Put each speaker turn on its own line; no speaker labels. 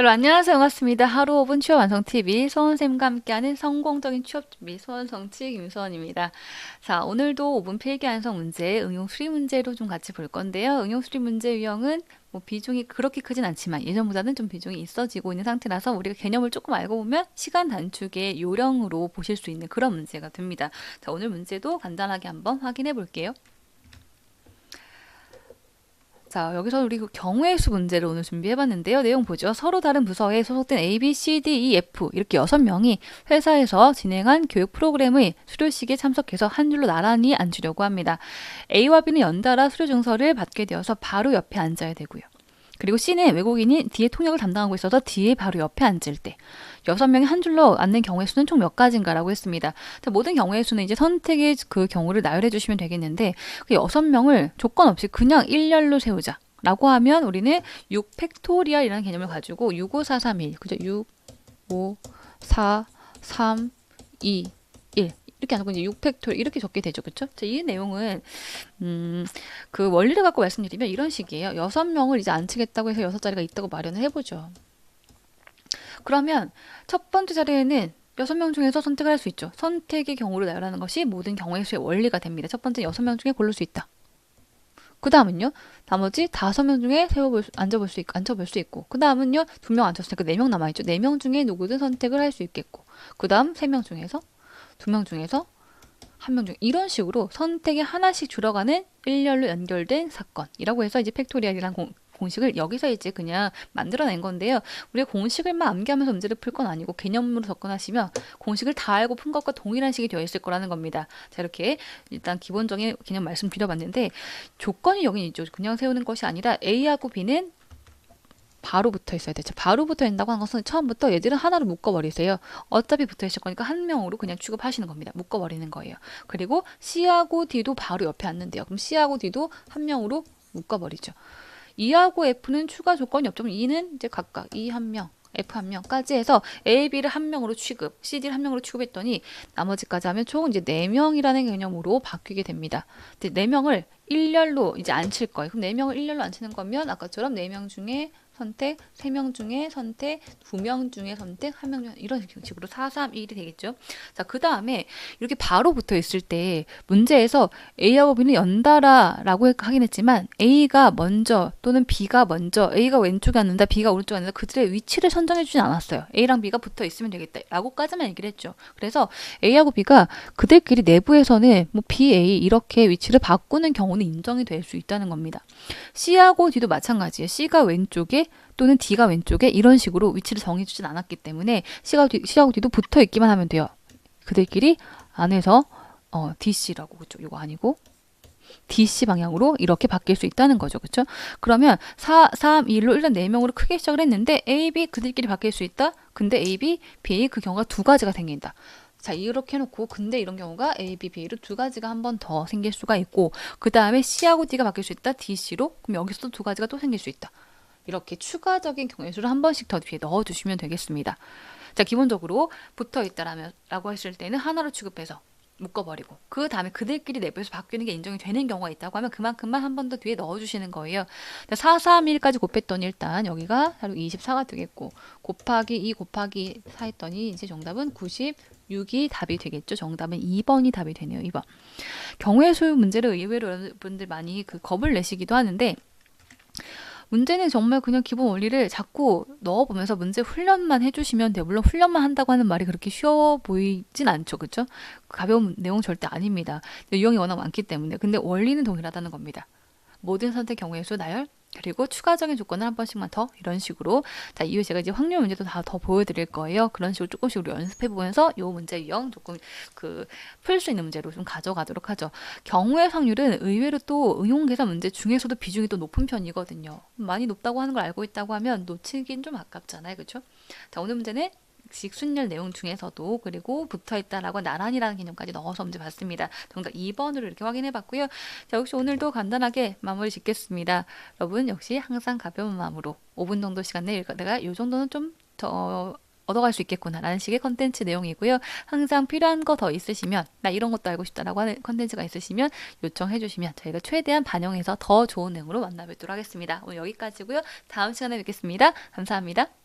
여러분 안녕하세요. 반갑습니다. 하루 5분 취업 완성 TV 소원쌤과 함께하는 성공적인 취업 준비 소원성치 김소원입니다. 자 오늘도 5분 필기 완성 문제 응용 수리 문제로 좀 같이 볼 건데요. 응용 수리 문제 유형은 뭐 비중이 그렇게 크진 않지만 예전보다는 좀 비중이 있어지고 있는 상태라서 우리가 개념을 조금 알고 보면 시간 단축의 요령으로 보실 수 있는 그런 문제가 됩니다. 자 오늘 문제도 간단하게 한번 확인해 볼게요. 자, 여기서 우리 그 경우의 수 문제를 오늘 준비해봤는데요. 내용 보죠. 서로 다른 부서에 소속된 A, B, C, D, E, F 이렇게 여섯 명이 회사에서 진행한 교육 프로그램의 수료식에 참석해서 한 줄로 나란히 앉으려고 합니다. A와 B는 연달아 수료 증서를 받게 되어서 바로 옆에 앉아야 되고요. 그리고 C는 외국인이 D의 통역을 담당하고 있어서 D의 바로 옆에 앉을 때 여섯 명이 한 줄로 앉는 경우의 수는 총 몇 가지인가라고 했습니다. 자, 모든 경우의 수는 이제 선택의 그 경우를 나열해 주시면 되겠는데 그 여섯 명을 조건 없이 그냥 일렬로 세우자. 라고 하면 우리는 6 팩토리얼이라는 개념을 가지고 6, 5, 4, 3, 1 그죠? 6, 5, 4, 3, 2, 1 이렇게 하고 이제 6 팩토리 이렇게 적게 되죠. 그렇죠? 자, 이 내용은 음, 그 원리를 갖고 말씀드리면 이런 식이에요. 여섯 명을 이제 앉히겠다고 해서 여섯 자리가 있다고 마련을 해 보죠. 그러면 첫 번째 자리에는 여섯 명 중에서 선택을 할 수 있죠. 선택의 경우를 나열하는 것이 모든 경우의 수의 원리가 됩니다. 첫 번째 여섯 명 중에 고를 수 있다. 그 다음은요, 나머지 다섯 명 중에 세워볼 수, 앉아볼 수 있고, 앉혀볼 수 있고, 그 다음은요, 두 명 앉혔으니까 네 명 남아있죠. 네 명 중에 누구든 선택을 할 수 있겠고, 그 다음 세 명 중에서, 두 명 중에서, 한 명 중, 이런 식으로 선택이 하나씩 줄어가는 일렬로 연결된 사건이라고 해서 이제 팩토리얼이란 공, 공식을 여기서 이제 그냥 만들어낸 건데요. 우리가 공식을만 암기하면서 문제를 풀 건 아니고 개념으로 접근하시면 공식을 다 알고 푼 것과 동일한 식이 되어 있을 거라는 겁니다. 자 이렇게 일단 기본적인 개념 말씀드려봤는데 조건이 여기 있죠. 그냥 세우는 것이 아니라 A하고 B는 바로 붙어 있어야 되죠. 바로 붙어 있다고 하는 것은 처음부터 얘들은 하나로 묶어버리세요. 어차피 붙어 있을 거니까 한 명으로 그냥 취급하시는 겁니다. 묶어버리는 거예요. 그리고 C하고 D도 바로 옆에 앉는데요. 그럼 C하고 D도 한 명으로 묶어버리죠. E하고 F는 추가 조건이 없죠. E는 이제 각각 E 한 명, F 한 명까지 해서 A, B를 한 명으로 취급, CD를 한 명으로 취급했더니 나머지까지 하면 총 이제 네 명이라는 개념으로 바뀌게 됩니다. 네 명을 일렬로 이제 앉힐 거예요. 그럼 네 명을 일렬로 앉히는 거면 아까처럼 네 명 중에 선택, 3명 중에 선택, 2명 중에 선택, 1명 중에 이런 식으로 4, 3, 1이 되겠죠. 자, 그 다음에 이렇게 바로 붙어 있을 때 문제에서 A하고 B는 연달아 라고 하긴 했지만 A가 먼저 또는 B가 먼저 A가 왼쪽에 앉는다, B가 오른쪽에 앉는다 그들의 위치를 선정해 주진 않았어요. A랑 B가 붙어 있으면 되겠다 라고까지만 얘기를 했죠. 그래서 A하고 B가 그들끼리 내부에서는 뭐 B, A 이렇게 위치를 바꾸는 경우는 인정이 될 수 있다는 겁니다. C하고 D도 마찬가지예요. C가 왼쪽에 또는 D가 왼쪽에 이런 식으로 위치를 정해주진 않았기 때문에 C가 뒤, C하고 D도 붙어 있기만 하면 돼요. 그들끼리 안에서 어, DC라고 그죠? 이거 아니고 DC 방향으로 이렇게 바뀔 수 있다는 거죠. 그렇죠? 그러면 4, 3, 1로 일단 4명으로 크게 시작을 했는데 A, B 그들끼리 바뀔 수 있다. 근데 A, B, B 그 경우가 두 가지가 생긴다. 자 이렇게 해놓고 근데 이런 경우가 A, B, B로 두 가지가 한 번 더 생길 수가 있고 그 다음에 C하고 D가 바뀔 수 있다. DC로 그럼 여기서도 두 가지가 또 생길 수 있다. 이렇게 추가적인 경우의 수를 한 번씩 더 뒤에 넣어주시면 되겠습니다. 자, 기본적으로 붙어 있다라고 했을 때는 하나로 취급해서 묶어버리고 그 다음에 그들끼리 내부에서 바뀌는 게 인정이 되는 경우가 있다고 하면 그만큼만 한 번 더 뒤에 넣어주시는 거예요. 4, 3, 1까지 곱했더니 일단 여기가 바로 24가 되겠고 곱하기 2 곱하기 4 했더니 이제 정답은 96이 답이 되겠죠. 정답은 2번이 답이 되네요. 2번. 경우의 수 문제를 의외로 여러분들 많이 그 겁을 내시기도 하는데 문제는 정말 그냥 기본 원리를 자꾸 넣어보면서 문제 훈련만 해주시면 돼요. 물론 훈련만 한다고 하는 말이 그렇게 쉬워 보이진 않죠. 그렇죠? 가벼운 내용 절대 아닙니다. 유형이 워낙 많기 때문에. 근데 원리는 동일하다는 겁니다. 모든 선택 경우의 수 나열 그리고 추가적인 조건을 한 번씩만 더 이런 식으로 자 이후에 제가 이제 확률 문제도 다 더 보여드릴 거예요. 그런 식으로 조금씩 우리 연습해 보면서 요 문제 유형 조금 그 풀 수 있는 문제로 좀 가져가도록 하죠. 경우의 확률은 의외로 또 응용 계산 문제 중에서도 비중이 또 높은 편이거든요. 많이 높다고 하는 걸 알고 있다고 하면 놓치긴 좀 아깝잖아요, 그렇죠? 자 오늘 문제는 직순열 내용 중에서도 그리고 붙어 있다라고 나란히라는 개념까지 넣어서 문제 봤습니다. 정답 2번으로 이렇게 확인해 봤고요. 자, 역시 오늘도 간단하게 마무리 짓겠습니다. 여러분 역시 항상 가벼운 마음으로 5분 정도 시간 내에 내가 이 정도는 좀 더 얻어갈 수 있겠구나라는 식의 컨텐츠 내용이고요. 항상 필요한 거 더 있으시면 나 이런 것도 알고 싶다라고 하는 컨텐츠가 있으시면 요청해 주시면 저희가 최대한 반영해서 더 좋은 내용으로 만나 뵙도록 하겠습니다. 오늘 여기까지고요. 다음 시간에 뵙겠습니다. 감사합니다.